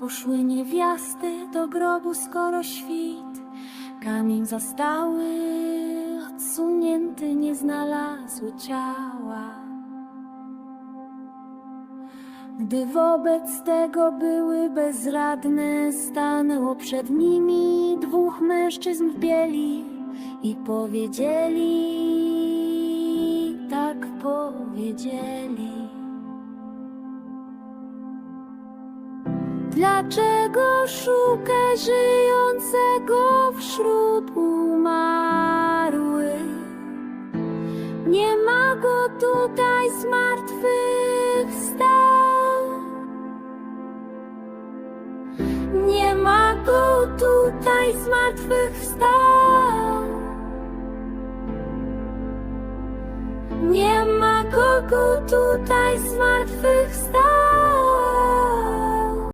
poszły niewiasty do grobu skoro świt. Kamień zastały, odsunięty, nie znalazły ciała. Gdy wobec tego były bezradne, stanęło przed nimi dwóch mężczyzn w bieli i powiedzieli, tak powiedzieli. Dlaczego szuka żyjącego wśród umarłych? Nie ma go tutaj zmartwychwstał. Nie ma go tutaj zmartwychwstał. Nie ma kogo tutaj zmartwychwstał.